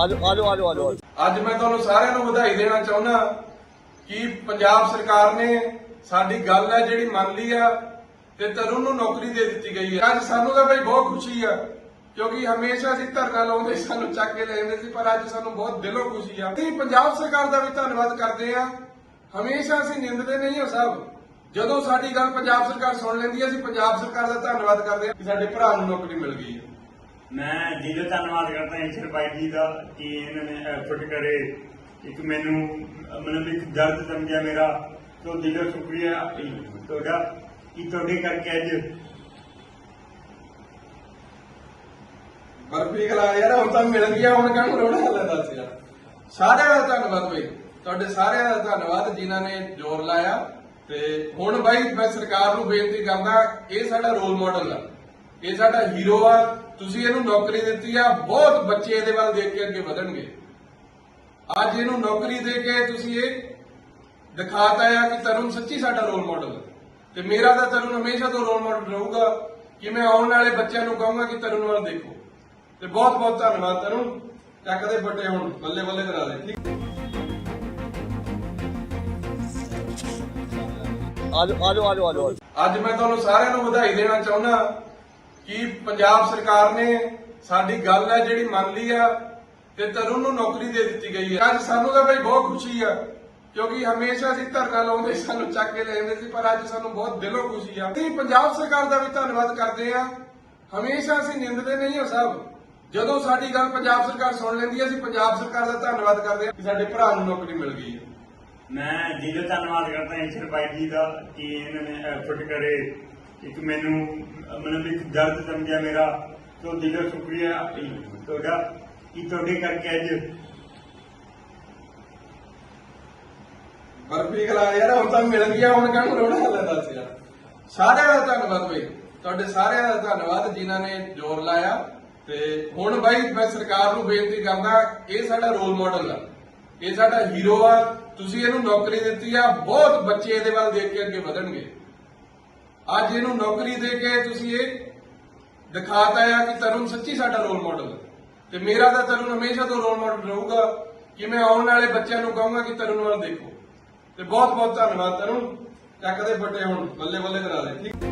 ਆਜੋ ਆਜੋ ਆਜੋ ਆਜੋ। ਅੱਜ ਮੈਂ ਤੁਹਾਨੂੰ ਸਾਰਿਆਂ ਨੂੰ ਵਧਾਈ ਦੇਣਾ ਚਾਹੁੰਦਾ ਕਿ ਪੰਜਾਬ ਸਰਕਾਰ ਨੇ ਸਾਡੀ ਗੱਲ ਹੈ ਜਿਹੜੀ ਮੰਨ ਲਈ ਆ ਤੇ ਤਰੁਣ ਨੂੰ ਨੌਕਰੀ ਦੇ ਦਿੱਤੀ ਗਈ ਹੈ। ਅੱਜ ਸਾਨੂੰ ਤਾਂ ਬਈ ਬਹੁਤ ਖੁਸ਼ੀ ਆ, ਕਿਉਂਕਿ ਹਮੇਸ਼ਾ ਅਸੀਂ ਧਰਨਾ ਲਾਉਂਦੇ ਸਾਨੂੰ ਚੱਕ ਕੇ ਲੈ ਜਾਂਦੇ ਸੀ, ਪਰ ਅੱਜ ਸਾਨੂੰ ਬਹੁਤ ਦਿਲੋਂ ਖੁਸ਼ੀ ਆ। ਅਸੀਂ ਪੰਜਾਬ ਸਰਕਾਰ ਦਾ ਵੀ ਧੰਨਵਾਦ ਕਰਦੇ ਆ। ਹਮੇਸ਼ਾ ਅਸੀਂ ਨਿੰਦਦੇ ਨਹੀਂ ਹਾਂ ਸਭ। ਜਦੋਂ ਸਾਡੀ ਗੱਲ ਪੰਜਾਬ ਸਰਕਾਰ ਸੁਣ ਲੈਂਦੀ ਹੈ ਅਸੀਂ ਪੰਜਾਬ ਸਰਕਾਰ ਦਾ ਧੰਨਵਾਦ ਕਰਦੇ ਹਾਂ ਕਿ ਸਾਡੇ ਭਰਾ ਨੂੰ ਨੌਕਰੀ ਮਿਲ ਗਈ ਹੈ। ਮੈਂ ਦਿਲੋਂ ਧੰਨਵਾਦ ਕਰਦਾ ਈਸ਼ਰ ਬਾਈ ਜੀ ਦਾ ਕਿ ਇਹਨਾਂ ਨੇ ਐਫਰਟ ਕਰੇ। ਇੱਕ ਮੈਨੂੰ, ਮਤਲਬ ਇੱਕ ਦਰਦ ਸਮਝਿਆ ਮੇਰਾ। ਤੋਂ ਦਿਲੋਂ ਸ਼ੁਕਰੀਆ ਤੁਹਾਡਾ, ਕਿ ਤੁਹਾਡੇ ਕਰਕੇ ਅੱਜ ਬਰਫੀ ਖਲਾ ਯਾਰ, ਹੁਣ ਤਾਂ ਮਿਲ ਗਿਆ ਹੁਣ ਕਾਹਨੂੰ ਰੋਣਾ ਲੈਂਦਾ ਸੀ ਯਾਰ। ਸਾਰਿਆਂ ਦਾ ਧੰਨਵਾਦ ਬਈ। ਤੁਹਾਡੇ ਸਾਰਿਆਂ ਦਾ ਧੰਨਵਾਦ ਜਿਨ੍ਹਾਂ ਨੇ ਜ਼ੋਰ ਲਾਇਆ। ਤੇ ਹੁਣ ਬਾਈ, ਮੈਂ ਸਰਕਾਰ ਨੂੰ ਬੇਨਤੀ ਕਰਦਾ, ਇਹ ਸਾਡਾ ਰੋਲ ਮਾਡਲ ਆ। ਇਹ ਸਾਡਾ ਹੀਰੋ ਆ। ਤੁਸੀਂ ਇਹਨੂੰ ਨੌਕਰੀ ਦਿੱਤੀ ਆ ਬਹੁਤ ਬੱਚੇ ਇਹਦੇ ਵੱਲ ਦੇਖ ਕੇ ਅੱਗੇ ਵਧਣਗੇ। ਅੱਜ ਇਹਨੂੰ ਨੌਕਰੀ ਦੇ ਕੇ ਤੁਸੀਂ ਇਹ ਦਿਖਾਤਾ ਆ ਕਿ ਤਰੁਣ ਸੱਚੀ ਸਾਡਾ ਰੋਲ ਮਾਡਲ ਤੇ ਮੇਰਾ ਤਾਂ ਤਰੁਣ ਹਮੇਸ਼ਾ ਤੋਂ ਰੋਲ ਮਾਡਲ ਰਹੂਗਾ ਕਿ ਮੈਂ ਆਉਣ ਵਾਲੇ ਬੱਚਿਆਂ ਨੂੰ ਕਹੂੰਗਾ ਕਿ ਤਰੁਣ ਵੱਲ ਦੇਖੋ। ਤੇ ਬਹੁਤ ਬਹੁਤ ਧੰਨਵਾਦ ਤਰੁਣ। ਚੱਕ ਦੇ ਬੱਟੇ ਹੁਣ ਬੱਲੇ ਬੱਲੇ ਕਰਾ ਦੇ। ਠੀਕ। ਆਜੋ ਆਜੋ ਆਜੋ ਆਜੋ। ਅੱਜ ਮੈਂ ਤੁਹਾਨੂੰ ਸਾਰਿਆਂ ਨੂੰ ਵਧਾਈ ਦੇਣਾ ਚਾਹੁੰਦਾ। ਕਿ ਪੰਜਾਬ ਸਰਕਾਰ ਨੇ ਸਾਡੀ ਗੱਲ ਹੈ ਜਿਹੜੀ ਮੰਨ ਲਈ ਆ ਤੇ ਤਰੁਣ ਨੂੰ ਨੌਕਰੀ ਦੇ ਦਿੱਤੀ ਗਈ ਹੈ। ਅੱਜ ਸਾਨੂੰ ਤਾਂ ਬਈ ਬਹੁਤ ਖੁਸ਼ੀ ਆ ਕਿਉਂਕਿ ਹਮੇਸ਼ਾ ਅਸੀਂ ਧਰਨਾ ਲਾਉਂਦੇ ਸਾਨੂੰ ਚੱਕ ਕੇ ਲੈ ਜਾਂਦੇ ਸੀ, ਪਰ ਅੱਜ ਸਾਨੂੰ ਬਹੁਤ ਦਿਲੋਂ ਖੁਸ਼ੀ ਆ। ਅਸੀਂ ਪੰਜਾਬ ਸਰਕਾਰ ਦਾ ਵੀ ਧੰਨਵਾਦ ਕਰਦੇ ਆ ਹਮੇਸ਼ਾ ਅਸੀਂ ਨਿੰਦਦੇ ਨਹੀਂ ਹਾਂ ਸਭ। ਜਦੋਂ ਸਾਡੀ ਗੱਲ ਪੰਜਾਬ ਸਰਕਾਰ ਸੁਣ ਲੈਂਦੀ ਹੈ, ਅਸੀਂ ਪੰਜਾਬ ਸਰਕਾਰ ਦਾ ਧੰਨਵਾਦ ਕਰਦੇ ਆ ਕਿ ਸਾਡੇ ਭਰਾ ਨੂੰ ਨੌਕਰੀ ਮਿਲ ਗਈ ਹੈ। ਮੈਂ ਦਿਲੋਂ ਧੰਨਵਾਦ ਕਰਦਾ ਈਸ਼ਰ ਭਾਈ ਜੀ ਦਾ, ਕਿ ਇਹਨਾਂ ਨੇ ਐਫਰਟ ਕਰੇ ਇੱਕ ਮੈਨੂੰ ਮਤਲਬ ਇੱਕ ਦਰਦ ਸਮਝਿਆ ਮੇਰਾ, ਤੋਂ ਦਿਲੋਂ ਸ਼ੁਕਰੀਆ ਤੁਹਾਡਾ, ਕਿ ਤੁਹਾਡੇ ਕਰਕੇ ਅੱਜ ਬਰਫੀ ਖਲਾ ਯਾਰ ਹੁਣ ਤਾਂ ਮਿਲ ਗਿਆ ਹੁਣ ਕਾਹਨੂੰ ਰੋਣਾ ਲੈਂਦਾ ਸੀ ਯਾਰ। ਸਾਰਿਆਂ ਦਾ ਧੰਨਵਾਦ ਬਈ। ਤੁਹਾਡੇ ਸਾਰਿਆਂ ਦਾ ਧੰਨਵਾਦ ਜਿਨ੍ਹਾਂ ਨੇ ਜ਼ੋਰ ਲਾਇਆ। ਤੇ ਹੁਣ ਬਾਈ ਮੈਂ ਸਰਕਾਰ ਨੂੰ ਬੇਨਤੀ ਕਰਦਾ, ਇਹ ਸਾਡਾ ਰੋਲ ਮਾਡਲ ਆ। ਇਹ ਸਾਡਾ ਹੀਰੋ ਆ। ਤੁਸੀਂ ਇਹਨੂੰ ਨੌਕਰੀ ਦਿੱਤੀ ਆ। ਬਹੁਤ ਬੱਚੇ ਇਹਦੇ ਵੱਲ ਦੇਖ ਕੇ ਅੱਗੇ ਵਧਣਗੇ। ਅੱਜ ਇਹਨੂੰ ਨੌਕਰੀ ਦੇ ਕੇ ਤੁਸੀਂ ਇਹ ਦਿਖਾਤਾ ਆ ਕਿ ਤਰੁਣ ਸੱਚੀ ਸਾਡਾ ਰੋਲ ਮਾਡਲ ਤੇ ਮੇਰਾ ਤਾਂ ਤਰੁਣ ਹਮੇਸ਼ਾ ਤੋਂ ਰੋਲ ਮਾਡਲ ਰਹੂਗਾ। ਕਿ ਮੈਂ ਆਉਣ ਵਾਲੇ ਬੱਚਿਆਂ ਨੂੰ ਕਹੂੰਗਾ ਕਿ ਤਰੁਣ ਵੱਲ ਦੇਖੋ। ਤੇ ਬਹੁਤ ਬਹੁਤ ਧੰਨਵਾਦ ਤਰੁਣ। ਚੱਕ ਦੇ ਬੱਟੇ ਹੁਣ ਬੱਲੇ ਬੱਲੇ ਕਰਾ ਦੇ। ਠੀਕ।